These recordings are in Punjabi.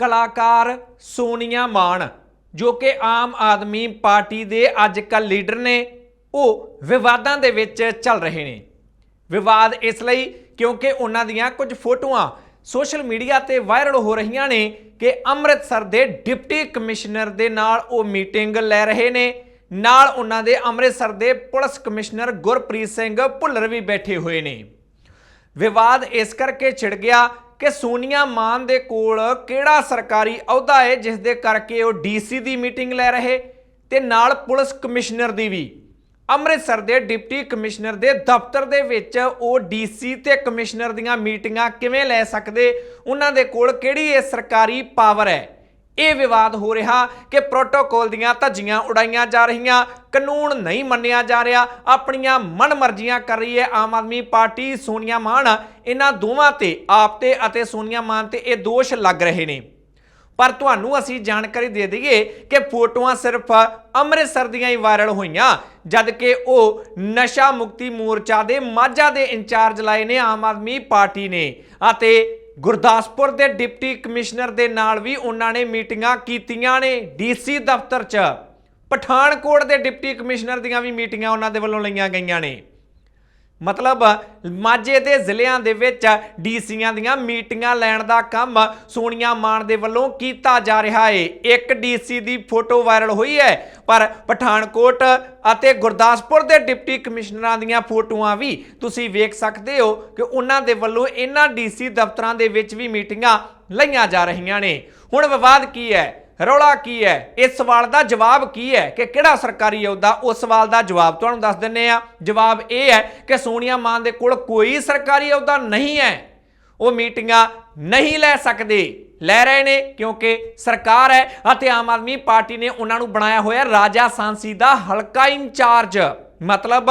ਕਲਾਕਾਰ ਸੋਨੀਆ ਮਾਨ, ਜੋ ਕਿ ਆਮ ਆਦਮੀ ਪਾਰਟੀ ਦੇ ਅੱਜ ਕੱਲ ਲੀਡਰ ਨੇ, ਉਹ ਵਿਵਾਦਾਂ ਦੇ ਵਿੱਚ ਚੱਲ ਰਹੇ ਨੇ। ਵਿਵਾਦ ਇਸ ਲਈ ਕਿਉਂਕਿ ਉਹਨਾਂ ਦੀਆਂ ਕੁਝ ਫੋਟੋਆਂ ਸੋਸ਼ਲ ਮੀਡੀਆ ਤੇ ਵਾਇਰਲ ਹੋ ਰਹੀਆਂ ਨੇ ਕਿ ਅੰਮ੍ਰਿਤਸਰ ਦੇ ਡਿਪਟੀ ਕਮਿਸ਼ਨਰ ਦੇ ਨਾਲ ਉਹ ਮੀਟਿੰਗ ਲੈ ਰਹੇ ਨੇ। ਨਾਲ ਉਹਨਾਂ ਦੇ ਅੰਮ੍ਰਿਤਸਰ ਦੇ ਪੁਲਿਸ ਕਮਿਸ਼ਨਰ ਗੁਰਪ੍ਰੀਤ ਸਿੰਘ ਭੁੱਲਰ ਵੀ ਬੈਠੇ ਹੋਏ ਨੇ। ਵਿਵਾਦ ਇਸ ਕਰਕੇ ਛਿੜ ਗਿਆ ਕਿ ਸੋਨੀਆ ਮਾਨ ਦੇ ਕੋਲ ਕਿਹੜਾ ਸਰਕਾਰੀ ਅਹੁਦਾ ਹੈ, ਜਿਸ ਦੇ ਕਰਕੇ ਉਹ ਡੀਸੀ ਦੀ ਮੀਟਿੰਗ ਲੈ ਰਹੇ ਤੇ ਨਾਲ ਪੁਲਿਸ ਕਮਿਸ਼ਨਰ ਦੀ ਵੀ। ਅੰਮ੍ਰਿਤਸਰ ਦੇ ਡਿਪਟੀ ਕਮਿਸ਼ਨਰ ਦੇ ਦਫ਼ਤਰ ਦੇ ਵਿੱਚ ਉਹ ਡੀਸੀ ਤੇ ਕਮਿਸ਼ਨਰ ਦੀਆਂ ਮੀਟਿੰਗਾਂ ਕਿਵੇਂ ਲੈ ਸਕਦੇ, ਉਹਨਾਂ ਦੇ ਕੋਲ ਕਿਹੜੀ ਇਹ ਸਰਕਾਰੀ ਪਾਵਰ ਹੈ? ਇਹ ਵਿਵਾਦ ਹੋ ਰਿਹਾ ਕਿ ਪ੍ਰੋਟੋਕੋਲ ਦੀਆਂ ਧੱਜੀਆਂ ਉਡਾਈਆਂ ਜਾ ਰਹੀਆਂ, ਕਾਨੂੰਨ ਨਹੀਂ ਮੰਨਿਆ ਜਾ ਰਿਹਾ, ਆਪਣੀਆਂ ਮਨਮਰਜ਼ੀਆਂ ਕਰ ਰਹੀ ਹੈ ਆਮ ਆਦਮੀ ਪਾਰਟੀ ਸੋਨੀਆ ਮਾਨ। ਇਹਨਾਂ ਦੋਵਾਂ ਤੇ ਆਪ ਤੇ ਅਤੇ ਸੋਨੀਆ ਮਾਨ ਤੇ ਇਹ ਦੋਸ਼ ਲੱਗ ਰਹੇ ਨੇ। ਪਰ ਤੁਹਾਨੂੰ ਅਸੀਂ ਜਾਣਕਾਰੀ ਦੇ ਦਈਏ ਕਿ ਫੋਟੋਆਂ ਸਿਰਫ ਅੰਮ੍ਰਿਤਸਰ ਦੀਆਂ ਹੀ ਵਾਇਰਲ ਹੋਈਆਂ ਜਦ ਕਿ ਉਹ ਨਸ਼ਾ ਮੁਕਤੀ ਮੋਰਚਾ ਦੇ ਮਾਝਾ ਦੇ ਇੰਚਾਰਜ ਲਾਏ ਨੇ ਆਮ ਆਦਮੀ ਪਾਰਟੀ ਨੇ ਅਤੇ ਗੁਰਦਾਸਪੁਰ ਦੇ ਡਿਪਟੀ ਕਮਿਸ਼ਨਰ ਦੇ ਨਾਲ ਵੀ ਉਹਨਾਂ ਨੇ ਮੀਟਿੰਗਾਂ ਕੀਤੀਆਂ ਨੇ ਡੀਸੀ ਦਫ਼ਤਰ 'ਚ। ਪਠਾਨਕੋਟ ਦੇ ਡਿਪਟੀ ਕਮਿਸ਼ਨਰ ਦੀਆਂ ਵੀ ਮੀਟਿੰਗਾਂ ਉਹਨਾਂ ਦੇ ਵੱਲੋਂ ਲਈਆਂ ਗਈਆਂ ਨੇ। ਮਤਲਬ ਮਾਝੇ ਦੇ ਜ਼ਿਲ੍ਹਿਆਂ ਦੇ ਵਿੱਚ ਡੀਸੀਆਂ ਦੀਆਂ ਮੀਟਿੰਗਾਂ ਲੈਣ ਦਾ ਕੰਮ ਸੋਨੀਆ ਮਾਨ ਦੇ ਵੱਲੋਂ ਕੀਤਾ ਜਾ ਰਿਹਾ ਹੈ ਇੱਕ ਡੀਸੀ ਦੀ ਫੋਟੋ ਵਾਇਰਲ ਹੋਈ ਹੈ, ਪਰ ਪਠਾਨਕੋਟ ਅਤੇ ਗੁਰਦਾਸਪੁਰ ਦੇ ਡਿਪਟੀ ਕਮਿਸ਼ਨਰਾਂ ਦੀਆਂ ਫੋਟੋਆਂ ਵੀ ਤੁਸੀਂ ਵੇਖ ਸਕਦੇ ਹੋ ਕਿ ਉਹਨਾਂ ਦੇ ਵੱਲੋਂ ਇਹਨਾਂ ਡੀਸੀ ਦਫ਼ਤਰਾਂ ਦੇ ਵਿੱਚ ਵੀ ਮੀਟਿੰਗਾਂ ਲਈਆਂ ਜਾ ਰਹੀਆਂ ਨੇ। ਹੁਣ ਵਿਵਾਦ ਕੀ ਹੈ? ਰੌਲਾ ਕੀ ਹੈ? ਇਸ ਸਵਾਲ ਦਾ ਜਵਾਬ ਕੀ ਹੈ ਕਿ ਕਿਹੜਾ ਸਰਕਾਰੀ ਅਹੁਦਾ? ਉਸ ਸਵਾਲ ਦਾ ਜਵਾਬ ਤੁਹਾਨੂੰ ਦੱਸ ਦਿੰਨੇ ਆ। ਜਵਾਬ ਇਹ ਹੈ ਕਿ ਸੋਨੀਆ ਮਾਨ ਦੇ ਕੋਲ ਕੋਈ ਸਰਕਾਰੀ ਅਹੁਦਾ ਨਹੀਂ ਹੈ। ਉਹ ਮੀਟਿੰਗਾਂ ਨਹੀਂ ਲੈ ਸਕਦੇ। ਲੈ ਰਹੇ ਨੇ ਕਿਉਂਕਿ ਸਰਕਾਰ ਹੈ ਅਤੇ ਆਮ ਆਦਮੀ ਪਾਰਟੀ ਨੇ ਉਹਨਾਂ ਨੂੰ ਬਣਾਇਆ ਹੋਇਆ ਰਾਜਾ ਸਾਂਸੀ ਦਾ ਹਲਕਾ ਇੰਚਾਰਜ। ਮਤਲਬ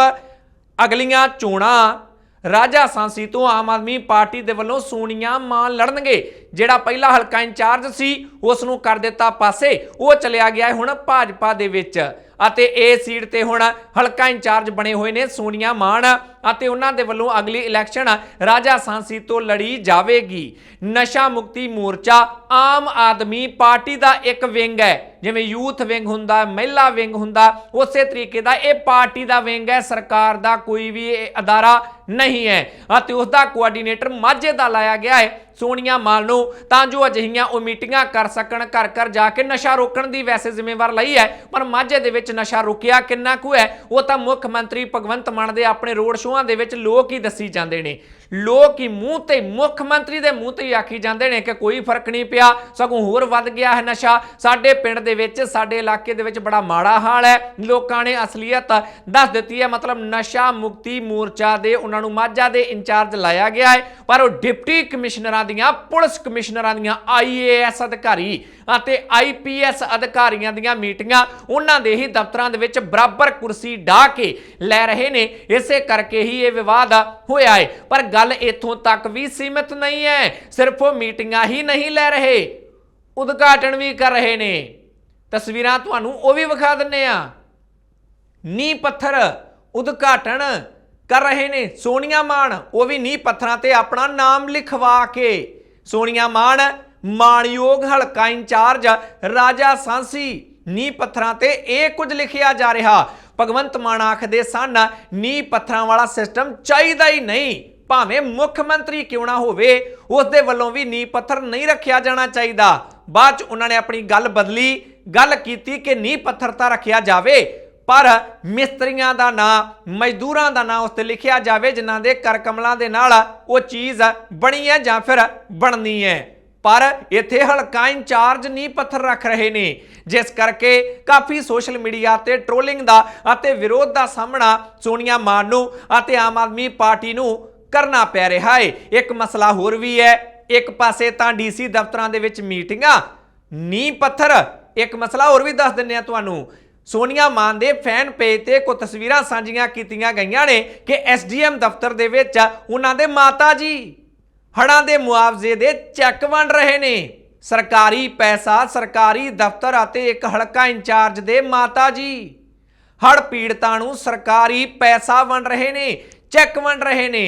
ਅਗਲੀਆਂ ਚੋਣਾਂ ਰਾਜਾ ਸਾਂਸੀ ਤੋਂ ਆਮ ਆਦਮੀ ਪਾਰਟੀ ਦੇ ਵੱਲੋਂ ਸੋਨੀਆ ਮਾਨ ਲੜਨਗੇ। ਜਿਹੜਾ ਪਹਿਲਾ ਹਲਕਾ ਇੰਚਾਰਜ ਸੀ, ਉਸ ਨੂੰ ਕਰ ਦਿੱਤਾ ਪਾਸੇ। ਉਹ ਚਲਿਆ ਗਿਆ ਹੁਣ ਭਾਜਪਾ ਦੇ ਵਿੱਚ। ਅਤੇ ਇਹ ਸੀਟ ਤੇ ਹੁਣ ਹਲਕਾ ਇੰਚਾਰਜ ਬਣੇ ਹੋਏ ਨੇ ਸੋਨੀਆ ਮਾਨ। ਅਤੇ ਉਹਨਾਂ ਦੇ ਵੱਲੋਂ ਅਗਲੀ ਇਲੈਕਸ਼ਨ ਰਾਜਾ ਸਾਂਸੀ ਤੋਂ ਲੜੀ ਜਾਵੇਗੀ। ਨਸ਼ਾ ਮੁਕਤੀ ਮੋਰਚਾ ਆਮ ਆਦਮੀ ਪਾਰਟੀ ਦਾ ਇੱਕ ਵਿੰਗ ਹੈ। ਜਿਵੇਂ ਯੂਥ ਵਿੰਗ ਹੁੰਦਾ, ਮਹਿਲਾ ਵਿੰਗ ਹੁੰਦਾ, ਉਸੇ ਤਰੀਕੇ ਦਾ ਇਹ ਪਾਰਟੀ ਦਾ ਵਿੰਗ ਹੈ। ਸਰਕਾਰ ਦਾ ਕੋਈ ਵੀ ਅਦਾਰਾ ਨਹੀਂ ਹੈ। ਅਤੇ ਉਸ ਦਾ ਕੋਆਰਡੀਨੇਟਰ ਮਾਝੇ ਦਾ ਲਾਇਆ ਗਿਆ ਹੈ। ਸੋਨੀਆ ਮਾਲ ਨੂੰ, ਤਾਂ ਜੋ ਅਜਿਹੀਆਂ ਉਹ ਮੀਟਿੰਗਾਂ ਕਰ ਸਕਣ, ਘਰ ਘਰ ਜਾ ਕੇ ਨਸ਼ਾ ਰੋਕਣ ਦੀ ਵੈਸੇ ਜ਼ਿੰਮੇਵਾਰ ਲਈ ਹੈ, ਪਰ ਮਾਝੇ ਦੇ ਵਿੱਚ ਨਸ਼ਾ ਰੁਕਿਆ ਕਿੰਨਾ ਕੁ ਹੈ, ਉਹ ਤਾਂ ਮੁੱਖ ਮੰਤਰੀ ਭਗਵੰਤ ਮਾਨ ਦੇ ਆਪਣੇ ਰੋਡ ਸ਼ੋਆਂ ਦੇ ਵਿੱਚ ਲੋਕ ਹੀ ਦੱਸੀ ਜਾਂਦੇ ਨੇ। ਲੋਕ ਹੀ ਮੂੰਹ ਤੇ, ਮੁੱਖ ਮੰਤਰੀ ਦੇ ਮੂੰਹ ਤੇ ਹੀ ਆਖੀ ਜਾਂਦੇ ਨੇ ਕਿ ਕੋਈ ਫ਼ਰਕ ਨਹੀਂ ਪਿਆ, ਸਗੋਂ ਹੋਰ ਵੱਧ ਗਿਆ ਹੈ ਨਸ਼ਾ। ਸਾਡੇ ਪਿੰਡ ਦੇ ਵਿੱਚ, ਸਾਡੇ ਇਲਾਕੇ ਦੇ ਵਿੱਚ ਬੜਾ ਮਾੜਾ ਹਾਲ ਹੈ। ਲੋਕਾਂ ਨੇ ਅਸਲੀਅਤ ਦੱਸ ਦਿੱਤੀ ਹੈ, ਮਤਲਬ ਨਸ਼ਾ ਮੁਕਤੀ ਮੋਰਚਾ ਦੇ, ਉਹਨਾਂ ਨੂੰ ਮਾਝਾ ਦੇ ਇੰਚਾਰਜ ਲਾਇਆ ਗਿਆ ਹੈ, ਪਰ ਉਹ ਡਿਪਟੀ ਕਮਿਸ਼ਨਰਾਂ ਦੀਆਂ ਪੁਲਿਸ ਕਮਿਸ਼ਨਰਾਂ ਦੀਆਂ ਆਈਏਐਸ ਅਧਿਕਾਰੀ ਅਤੇ ਆਈਪੀਐਸ ਅਧਿਕਾਰੀਆਂ ਦੀਆਂ ਮੀਟਿੰਗਾਂ ਉਹਨਾਂ ਦੇ ਹੀ ਦਫ਼ਤਰਾਂ ਦੇ ਵਿੱਚ ਬਰਾਬਰ ਕੁਰਸੀ ਢਾ ਕੇ ਲੈ ਰਹੇ ਨੇ। ਇਸੇ ਕਰਕੇ ਹੀ ਇਹ ਵਿਵਾਦ ਹੋਇਆ ਹੈ ਪਰ ਗੱਲ ਇੱਥੋਂ ਤੱਕ ਵੀ ਸੀਮਿਤ ਨਹੀਂ ਹੈ। ਸਿਰਫ ਉਹ ਮੀਟਿੰਗਾਂ ਹੀ ਨਹੀਂ ਲੈ ਰਹੇ। ਉਦਘਾਟਨ ਵੀ ਕਰ ਰਹੇ ਨੇ। ਤਸਵੀਰਾਂ ਤੁਹਾਨੂੰ ਉਹ ਵੀ ਵਿਖਾ ਦਿੰਨੇ ਆ। ਨੀ ਪੱਥਰ ਉਦਘਾਟਨ ਕਰ ਰਹੇ ਨੇ। ਸੋਨੀਆ ਮਾਨ, ਉਹ ਵੀ ਨੀ ਪੱਥਰਾਂ ਤੇ ਆਪਣਾ ਨਾਮ ਲਿਖਵਾ ਕੇ। ਸੋਨੀਆ ਮਾਨ, ਮਾਣਯੋਗ ਹਲਕਾ ਇੰਚਾਰਜ, ਰਾਜਾ ਸਾਂਸੀ ਨੀ ਪੱਥਰਾਂ ਤੇ ਇਹ ਕੁਝ ਲਿਖਿਆ ਜਾ ਰਿਹਾ। ਭਗਵੰਤ ਮਾਨ ਆਖਦੇ ਸਨ ਨੀ ਪੱਥਰਾਂ ਵਾਲਾ ਸਿਸਟਮ ਚਾਹੀਦਾ ਹੀ ਨਹੀਂ। ਭਾਵੇਂ ਮੁੱਖ ਮੰਤਰੀ ਕਿਉਂ ਨਾ ਹੋਵੇ ਉਸ ਦੇ ਵੱਲੋਂ ਵੀ ਨੀ ਪੱਥਰ ਨਹੀਂ ਰੱਖਿਆ ਜਾਣਾ ਚਾਹੀਦਾ। ਬਾਅਦ ਚ ਉਹਨਾਂ ਨੇ ਆਪਣੀ ਗੱਲ ਬਦਲੀ, ਗੱਲ ਕੀਤੀ ਕਿ ਨੀ ਪੱਥਰ ਤਾਂ ਰੱਖਿਆ ਜਾਵੇ ਪਰ ਮਿਸਤਰੀਆਂ ਦਾ ਨਾਂ, ਮਜ਼ਦੂਰਾਂ ਦਾ ਨਾਂ ਉਸ ਤੇ ਲਿਖਿਆ ਜਾਵੇ, ਜਿਨ੍ਹਾਂ ਦੇ ਕਰ ਕਮਲਾਂ ਦੇ ਨਾਲ ਉਹ ਚੀਜ਼ ਬਣੀ ਹੈ ਜਾਂ ਫਿਰ ਬਣਨੀ ਹੈ। ਪਰ ਇੱਥੇ ਹਲਕਾ ਇੰਚਾਰਜ ਨਹੀਂ ਪੱਥਰ ਰੱਖ ਰਹੇ ਨੇ, ਜਿਸ ਕਰਕੇ ਕਾਫੀ ਸੋਸ਼ਲ ਮੀਡੀਆ ਤੇ ਟ੍ਰੋਲਿੰਗ ਦਾ ਅਤੇ ਵਿਰੋਧ ਦਾ ਸਾਹਮਣਾ ਸੋਨੀਆ ਮਾਨ ਨੂੰ ਅਤੇ ਆਮ ਆਦਮੀ ਪਾਰਟੀ ਨੂੰ ਕਰਨਾ ਪੈ ਰਿਹਾ ਏ ਇੱਕ ਮਸਲਾ ਹੋਰ ਵੀ ਹੈ, ਇੱਕ ਪਾਸੇ ਤਾਂ ਡੀਸੀ ਦਫ਼ਤਰਾਂ ਦੇ ਵਿੱਚ ਮੀਟਿੰਗਾਂ ਨੀ ਪੱਥਰ, ਇੱਕ ਮਸਲਾ ਹੋਰ ਵੀ ਦੱਸ ਦਿੰਨੇ ਆ ਤੁਹਾਨੂੰ। ਸੋਨੀਆ ਮਾਨ ਦੇ ਫੈਨ ਪੇਜ ਤੇ ਕੋ ਤਸਵੀਰਾਂ ਸਾਂਝੀਆਂ ਕੀਤੀਆਂ ਗਈਆਂ ਨੇ ਕਿ ਐਸਡੀਐਮ ਦਫ਼ਤਰ ਦੇ ਵਿੱਚ ਉਹਨਾਂ ਦੇ ਮਾਤਾ ਜੀ ਹੜਾਂ ਦੇ ਮੁਆਵਜ਼ੇ ਦੇ ਚੈੱਕ ਵੰਡ ਰਹੇ ਨੇ। ਸਰਕਾਰੀ ਪੈਸਾ, ਸਰਕਾਰੀ ਦਫ਼ਤਰ ਅਤੇ ਇੱਕ ਹਲਕਾ ਇੰਚਾਰਜ ਦੇ ਮਾਤਾ ਜੀ ਹੜ ਪੀੜਤਾਂ ਨੂੰ ਸਰਕਾਰੀ ਪੈਸਾ ਵੰਡ ਰਹੇ ਨੇ, ਚੈੱਕ ਵੰਡ ਰਹੇ ਨੇ।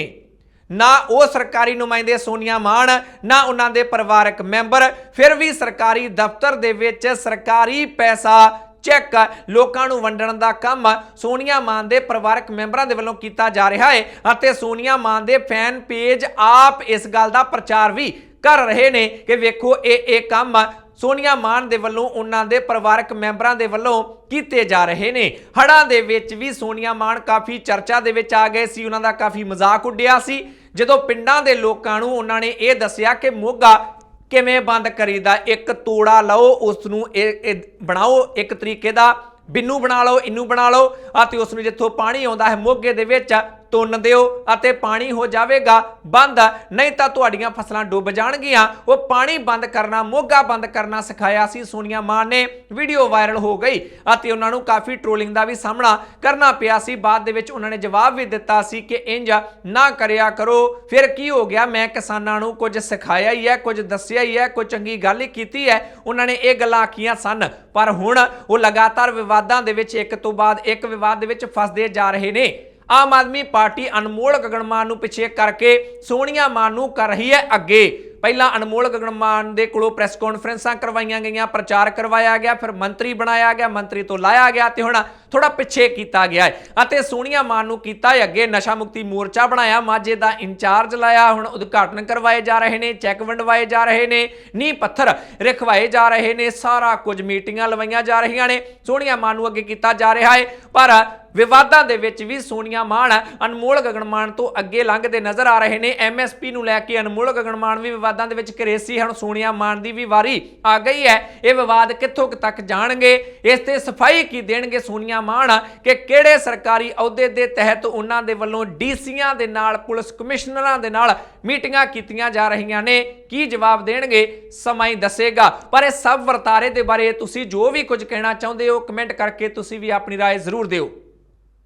ਨਾ ਉਹ ਸਰਕਾਰੀ ਨੁਮਾਇੰਦੇ ਸੋਨੀਆ ਮਾਨ, ਨਾ ਉਹਨਾਂ ਦੇ ਪਰਿਵਾਰਕ ਮੈਂਬਰ, ਫਿਰ ਵੀ ਸਰਕਾਰੀ ਦਫ਼ਤਰ ਦੇ ਵਿੱਚ ਸਰਕਾਰੀ ਪੈਸਾ ਚੈੱਕ ਲੋਕਾਂ ਨੂੰ ਵੰਡਣ ਦਾ ਕੰਮ ਸੋਨੀਆ ਮਾਨ ਦੇ ਪਰਿਵਾਰਕ ਮੈਂਬਰਾਂ ਦੇ ਵੱਲੋਂ ਕੀਤਾ ਜਾ ਰਿਹਾ ਹੈ ਅਤੇ ਸੋਨੀਆ ਮਾਨ ਦੇ ਫੈਨ ਪੇਜ ਆਪ ਇਸ ਗੱਲ ਦਾ ਪ੍ਰਚਾਰ ਵੀ ਕਰ ਰਹੇ ਨੇ ਕਿ ਵੇਖੋ, ਇਹ ਇਹ ਕੰਮ ਸੋਨੀਆ ਮਾਨ ਦੇ ਵੱਲੋਂ ਉਹਨਾਂ ਦੇ ਪਰਿਵਾਰਕ ਮੈਂਬਰਾਂ ਦੇ ਵੱਲੋਂ ਕੀਤੇ ਜਾ ਰਹੇ ਨੇ। ਹੜਾਂ ਦੇ ਵਿੱਚ ਵੀ ਸੋਨੀਆ ਮਾਨ ਕਾਫੀ ਚਰਚਾ ਦੇ ਵਿੱਚ ਆ ਗਏ ਸੀ। ਉਹਨਾਂ ਦਾ ਕਾਫੀ ਮਜ਼ਾਕ ਉੱਡਿਆ ਸੀ। ਜਦੋਂ ਪਿੰਡਾਂ ਦੇ ਲੋਕਾਂ ਨੂੰ ਉਹਨਾਂ ਨੇ ਇਹ ਦੱਸਿਆ ਕਿ ਮੋਗਾ ਕਿਵੇਂ ਬੰਦ ਕਰੀਦਾ? ਇੱਕ ਤੋੜਾ ਲਓ ਉਸ ਨੂੰ ਇਹ ਬਣਾਓ, ਇੱਕ ਤਰੀਕੇ ਦਾ ਬਿੰਨੂ ਬਣਾ ਲਓ ਇਹਨੂੰ ਬਣਾ ਲਓ, ਅਤੇ ਉਸ ਨੂੰ ਜਿੱਥੋਂ ਪਾਣੀ ਆਉਂਦਾ ਹੈ ਮੋਗੇ ਦੇ ਵਿੱਚ ਤੁੰਨ ਦਿਓ ਅਤੇ ਪਾਣੀ ਹੋ ਜਾਵੇਗਾ, ਬੰਦ ਨਹੀਂ ਤਾਂ ਤੁਹਾਡੀਆਂ ਫਸਲਾਂ ਡੁੱਬ ਜਾਣਗੀਆਂ। ਉਹ ਪਾਣੀ ਬੰਦ ਕਰਨਾ, ਮੋਗਾ ਬੰਦ ਕਰਨਾ ਸਿਖਾਇਆ ਸੀ ਸੋਨੀਆ ਮਾਨ ਨੇ। ਵੀਡੀਓ ਵਾਇਰਲ ਹੋ ਗਈ ਅਤੇ ਉਹਨਾਂ ਨੂੰ ਕਾਫੀ ਟ੍ਰੋਲਿੰਗ ਦਾ ਵੀ ਸਾਹਮਣਾ ਕਰਨਾ ਪਿਆ ਸੀ। ਬਾਅਦ ਦੇ ਵਿੱਚ ਉਹਨਾਂ ਨੇ ਜਵਾਬ ਵੀ ਦਿੱਤਾ ਸੀ ਕਿ ਇੰਜ ਨਾ ਕਰਿਆ ਕਰੋ। ਫਿਰ ਕੀ ਹੋ ਗਿਆ? ਮੈਂ ਕਿਸਾਨਾਂ ਨੂੰ ਕੁਝ ਸਿਖਾਇਆ ਹੀ ਹੈ, ਕੁਝ ਦੱਸਿਆ ਹੀ ਹੈ, ਕੋਈ ਚੰਗੀ ਗੱਲ ਹੀ ਕੀਤੀ ਹੈ। ਉਹਨਾਂ ਨੇ ਇਹ ਗੱਲਾਂ ਆਖੀਆਂ ਸਨ। ਪਰ ਹੁਣ ਉਹ ਲਗਾਤਾਰ ਵਿਵਾਦਾਂ ਦੇ ਵਿੱਚ ਇੱਕ ਤੋਂ ਬਾਅਦ ਇੱਕ ਵਿਵਾਦ ਦੇ ਵਿੱਚ ਫਸਦੇ ਜਾ ਰਹੇ ਨੇ। ਆਮ ਆਦਮੀ ਪਾਰਟੀ ਅਨਮੋਲ ਗਗਨਮਾਨ ਨੂੰ ਪਿੱਛੇ ਕਰਕੇ ਸੋਨੀਆ ਮਾਨ ਨੂੰ ਕਰ ਰਹੀ ਹੈ ਅੱਗੇ। ਪਹਿਲਾਂ ਅਨਮੋਲ ਗਗਨਮਾਨ ਦੇ ਕੋਲੋਂ ਪ੍ਰੈਸ ਕਾਨਫਰੰਸਾਂ ਕਰਵਾਈਆਂ ਗਈਆਂ, ਪ੍ਰਚਾਰ ਕਰਵਾਇਆ ਗਿਆ, ਫਿਰ ਮੰਤਰੀ ਬਣਾਇਆ ਗਿਆ, ਮੰਤਰੀ ਤੋਂ ਲਾਇਆ ਗਿਆ ਤੇ ਹੁਣ ਥੋੜਾ ਪਿੱਛੇ ਕੀਤਾ ਗਿਆ ਹੈ ਅਤੇ ਸੋਨੀਆ ਮਾਨ ਨੂੰ ਕੀਤਾ ਹੈ ਅੱਗੇ ਨਸ਼ਾ ਮੁਕਤੀ ਮੋਰਚਾ ਬਣਾਇਆ। ਮਾਝੇ ਦਾ ਇੰਚਾਰਜ ਲਾਇਆ। ਹੁਣ ਉਦਘਾਟਨ ਕਰਵਾਏ ਜਾ ਰਹੇ ਨੇ, ਚੈੱਕ ਵੰਡਵਾਏ ਜਾ ਰਹੇ ਨੇ, ਨੀਂਹ ਪੱਥਰ ਰਖਵਾਏ ਜਾ ਰਹੇ ਨੇ, ਸਾਰਾ ਕੁਝ ਮੀਟਿੰਗਾਂ ਲਵਾਈਆਂ ਜਾ ਰਹੀਆਂ ਨੇ। ਸੋਨੀਆ ਮਾਨ ਨੂੰ ਅੱਗੇ ਕੀਤਾ ਜਾ ਰਿਹਾ ਹੈ, ਪਰ ਵਿਵਾਦਾਂ ਦੇ ਵਿੱਚ ਵੀ ਸੋਨੀਆ ਮਾਨ ਅਨਮੋਲ ਗਗਨਮਾਨ ਤੋਂ ਅੱਗੇ ਲੰਘਦੇ ਨਜ਼ਰ ਆ ਰਹੇ ਨੇ। ਐਮਐਸਪੀ ਨੂੰ ਲੈ ਕੇ ਅਨਮੋਲ ਗਗਨਮਾਨ ਵੀ ਵਿਵਾਦਾਂ ਦੇ ਵਿੱਚ ਘਰੇ ਸੀ। ਹੁਣ ਸੋਨੀਆ ਮਾਨ ਦੀ ਵੀ ਵਾਰੀ ਆ ਗਈ ਹੈ। ਇਹ ਵਿਵਾਦ ਕਿੱਥੋਂ ਤੱਕ ਜਾਣਗੇ? ਇਸ ਤੇ ਸਫ਼ਾਈ ਕੀ ਦੇਣਗੇ ਸੋਨੀਆ ਮਾਨ ਕਿ ਕਿਹੜੇ ਸਰਕਾਰੀ ਅਹੁਦੇ ਦੇ ਤਹਿਤ ਉਹਨਾਂ ਦੇ ਵੱਲੋਂ ਡੀਸੀਆਂ ਦੇ ਨਾਲ ਪੁਲਿਸ ਕਮਿਸ਼ਨਰਾਂ ਦੇ ਨਾਲ ਮੀਟਿੰਗਾਂ ਕੀਤੀਆਂ ਜਾ ਰਹੀਆਂ ਨੇ ਕੀ ਜਵਾਬ ਦੇਣਗੇ ਸਮਾਂ ਹੀ ਦੱਸੇਗਾ ਪਰ ਇਹ ਸਭ ਵਰਤਾਰੇ ਦੇ ਬਾਰੇ ਤੁਸੀਂ ਜੋ ਵੀ ਕੁਝ ਕਹਿਣਾ ਚਾਹੁੰਦੇ ਹੋ ਕਮੈਂਟ ਕਰਕੇ ਤੁਸੀਂ ਵੀ ਆਪਣੀ رائے ਜ਼ਰੂਰ ਦਿਓ